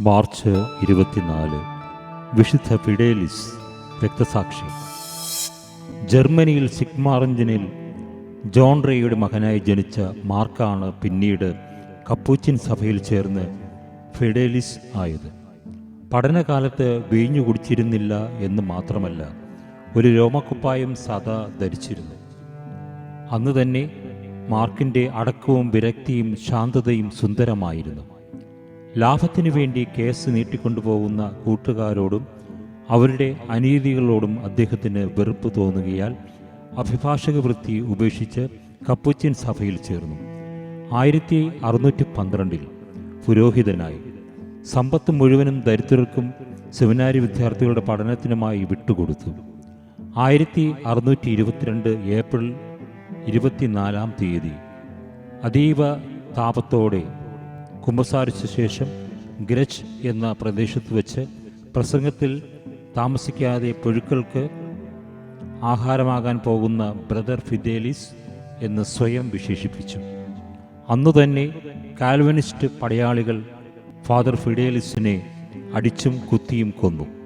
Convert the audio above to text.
March ഇരുപത്തിനാല്. വിശുദ്ധ ഫിഡേലിസ് രക്തസാക്ഷി. ജർമ്മനിയിൽ സിഗ്മാറഞ്ചനിൽ ജോൺ റേയുടെ മകനായി ജനിച്ച മാർക്കാണ് പിന്നീട് കപ്പൂച്ചിൻ സഭയിൽ ചേർന്ന് ഫിഡേലിസ് ആയത്. പഠനകാലത്ത് വീഞ്ഞു കുടിച്ചിരുന്നില്ല എന്ന് മാത്രമല്ല ഒരു രോമക്കുപ്പായം സദാ ധരിച്ചിരുന്നു. അന്ന് തന്നെ മാർക്കിന്റെ അടക്കവും വിരക്തിയും ശാന്തതയും സുന്ദരമായിരുന്നു. ലാഭത്തിനു വേണ്ടി കേസ് നീട്ടിക്കൊണ്ടുപോകുന്ന കൂട്ടുകാരോടും അവരുടെ അനീതികളോടും അദ്ദേഹത്തിന് വെറുപ്പ് തോന്നുകയാൽ അഭിഭാഷക വൃത്തി ഉപേക്ഷിച്ച് കപ്പുച്ചിൻ സഭയിൽ ചേർന്നു. ആയിരത്തി അറുന്നൂറ്റി പന്ത്രണ്ടിൽ പുരോഹിതനായി. സമ്പത്ത് മുഴുവനും ദരിദ്രർക്കും സെമിനാരി വിദ്യാർത്ഥികളുടെ പഠനത്തിനുമായി വിട്ടുകൊടുത്തു. ആയിരത്തി അറുന്നൂറ്റി ഇരുപത്തിരണ്ട് ഏപ്രിൽ ഇരുപത്തിനാലാം തീയതി. അതീവ താപത്തോടെ കുമ്പസാരിച്ച ശേഷം ഗ്രജ് എന്ന പ്രദേശത്ത് വെച്ച് പ്രസംഗത്തിൽ താമസിക്കാതെ പുഴുക്കൾക്ക് ആഹാരമാകാൻ പോകുന്ന ബ്രദർ ഫിദേലിസ് എന്ന് സ്വയം വിശേഷിപ്പിച്ചു. അന്നു തന്നെ കാൽവനിസ്റ്റ് പടയാളികൾ ഫാദർ ഫിഡേലിസിനെ അടിച്ചും കുത്തിയും കൊന്നു.